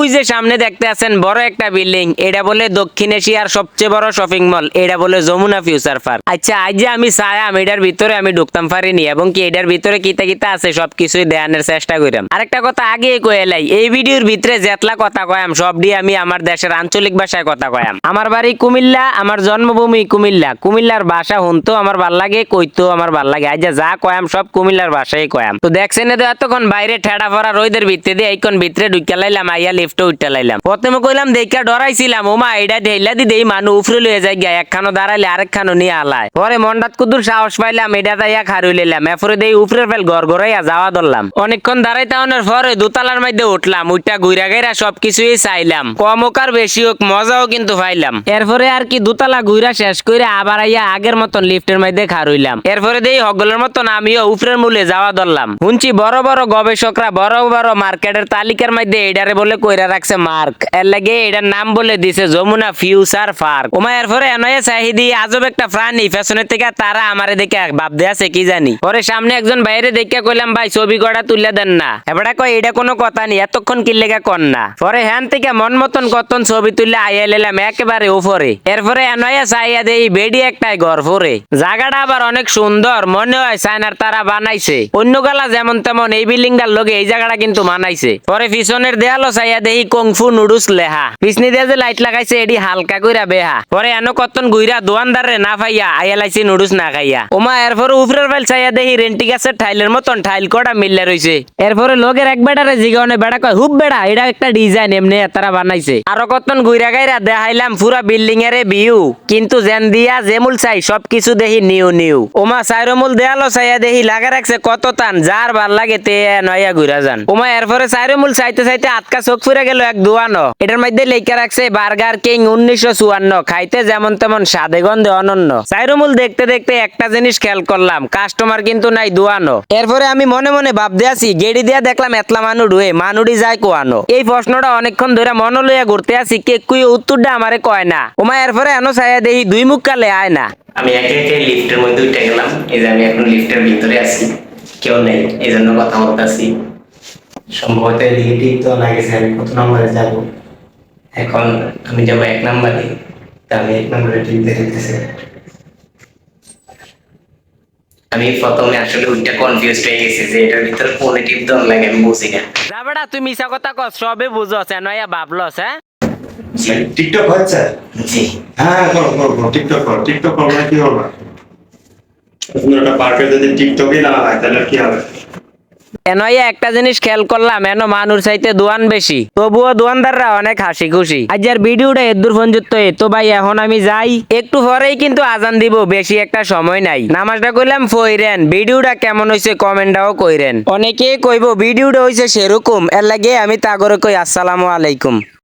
ওই যে সামনে দেখতে আছেন, বড় একটা বিল্ডিং। এটা বলে দক্ষিণ এশিয়ার সবচেয়ে বড় শপিং মল এটা বলে যমুনা ফিউচার পার্ক আচ্ছা আজ যে আমি চাইলাম এটার ভিতরে আমি ঢুকতাম পারিনি এবং কি এটার ভিতরে কিতা কিতা আছে, সবকিছুই দেয়ানোর চেষ্টা করিলাম আরেকটা কথা আগে কয়েলাই এই ভিডিওর ভিতরে যেতলা কথা কয়াম, সব দিয়ে আমি আমার দেশের আঞ্চলিক ভাষায় কথা কয়াম। আমার বাড়ি কুমিল্লা, আমার জন্মভূমি কুমিল্লা। কুমিল্লার ভাষা শুনতো আমার ভালো লাগে কইতো আমার ভালো লাগে। আজ যা কয়াম, সব কুমিল্লার ভাষায় কয়াম। তো দেখছেন এতক্ষণ বাইরে ঠেড়া ফড়া রোদের ভিতরে দিয়ে এইক্ষণ ভিতরে ঢুকে লাইলাম, আইয়া লিফটে উঠতে লাইলাম প্রথমে কইলাম দেখা ডরাইছিলাম। ওমা এটা ঢেইলা দি দেই, মানু উফরে লয়ে যাই গিয়া, একখানো দাঁড়াইলে আরেকখানো নিয়ে আলায়। পরে মন্ডাত কুদুর সাহস পাইলাম এটা তাইয়া খারুই লইলাম। এরপরে দেই উফরের ফেল ঘর ঘরাইয়া যাওয়া ধরলাম। অনেকক্ষণ দাঁড়াইতে অনের পরে দোতলার মধ্যে উঠলাম উঠটা ঘুরা গাইরা সবকিছুই চাইলাম। কম হোক আর বেশি হোক, মজাও কিন্তু পাইলাম। এরপরে আর কি দোতলা ঘুরা শেষ করে আবার আইয়া আগের মতন লিফটের মধ্যে খারুইলাম এরপরে দেই হগলের মতন আমিও উফরের মূলে যাওয়া ধরলাম। শুনছি বড় বড় গবেষকরা বড় বড় মার্কেটের তালিকার মধ্যে এটারে বলে কইরা রাখছে মার্ক। এর লাগে এটার নাম বলে দিছে যমুনা ফিউচার পার্ক। ওমা এরপরে এনয়ে চাহিদি আজব একটা প্রাণী। ফ্যাশনের থেকে তারা আমারে দেখে ভাবতে আছে, কি জানি। পরে সামনে একজন বাইরে দেখে কইলাম, ভাই, ছবি কটা তুলে দেন না। এবারে কয় এটা কোনো কথা নেই, এতক্ষণ কি লেগা কর না? পরে হ্যান থেকে মন মতন কতন ছবি তুলে আইয়া লেলাম একেবারে উপরে। এরপরে এনয়ে চাইয়া দেই বেডি একটাই ঘর ফরে জায়গাটা আবার অনেক সুন্দর, মনে হয় চায়নার তারা বানাইছে। অন্য গালা যেমন তেমন এই বিল্ডিংটার লগে এই জায়গাটা কিন্তু মানাইছে। পরে পিছনের দেয়ালও চাইয়া দেই কংফু নুডুস লেহা। পিছনি দিয়া যে লাইট লাগাইছে, এডি হালকা কইরা বেহা। পরে এনো কতন গুইরা দোয়ানদারে না পাইয়া আইয়া নুডুস না খাইয়া। ওমা এরপরে উপরের ফাইল চাইয়া দেহি রেন্টি গাছের টাইলের মতন টাইল কটা মিললে রইছে এরপরে লোকের এক বেটারে জিগানে বেড়া কয় হুব বেড়া এটা একটা ডিজাইন এমনি তারা বানাইছে। আরও কতন গুইরা গাইরা দেখাইলাম পুরা বিল্ডিং এর ভিউ কিন্তু জেন দিয়া যেমুল চাই, সবকিছু দেখি নিউ নিউ। ওমা সাইরমুল দেয়ালো চাইয়া দেহি লাগা রাখছে কত টান যার ভালো লাগে তে নয়া ঘুরা যান ওমা এরপরে সাইরমুল চাইতে চাইতে আটকা চোখ ফুরে গেল এক দুয়ানো এটার মধ্যে লেখা রাখছে বার্গার কিং উনিশশো চুয়ান্ন। খাইতে যেমন তেমন স্বাদে গন্ধে অনন্য। সাইরমুল দেখতে দেখতে একটা জিনিস খেয়াল করলাম কাস্টমার কিন্তু নাই দুয়ানো এরপরে আমি মনে মনে ভাবতে আছি, গেড়ি দিয়া দেখলাম এতলা মানুষ ঢুয়ে মানুষই যায় কোয়ানো এই প্রশ্নটা অনেকক্ষণ ধরে মন লইয়া ঘুরতে আছি, কে কুই উত্তরটা আমারে কয় না। ওমা এরপরে এনো চাইয়া দেহি দুই মুখ কালে আয় না। আমি একে একে লিফটের মধ্যে উঠে গেলাম, এই যে আমি এখন লিফটের ভিতরে আছি, কেউ নেই এই জন্য কথা বলতেছি। সম্ভবত এদিকে ঠিক তো লাগেছে আমি কত নম্বরে যাব? এখন আমি যাব এক নম্বরে তা আমি এক নম্বরে টিপ দেখতেছি আমি প্রথমে আসলে ওইটা কনফিউজ হয়ে গেছি যে এটার ভিতরে কোনে টিপ দেওয়ার লাগে আমি বুঝি না। তুই মিছা কথা কস সবে ভাবলস হ্যাঁ? টিকটক হচ্ছে জি। হ্যাঁ করো করো করো টিকটক করো টিকটক করো না কি হবে? সুন্দর একটা পার্কে যদি টিকটকই না হয় তাহলে কি হবে? এনয়া একটা জিনিস খেয়াল করলাম এন মানুষ চাইতে দোয়ান বেশি। তবুও দোয়ানদাররা অনেক হাসি খুশি আজ আর ভিডিওটা এদুর তো ভাই এখন আমি যাই। একটু পরেই কিন্তু আজান দিব, বেশি একটা সময় নাই। নামাজটা কইলাম, ফইরেন। ভিডিওটা কেমন হইছে কমেন্টটাও কইরেন। অনেকেই কইব, ভিডিওটা হইছে সেরকম, এর লাগে আমি তাগরে কই, আসসালামু আলাইকুম।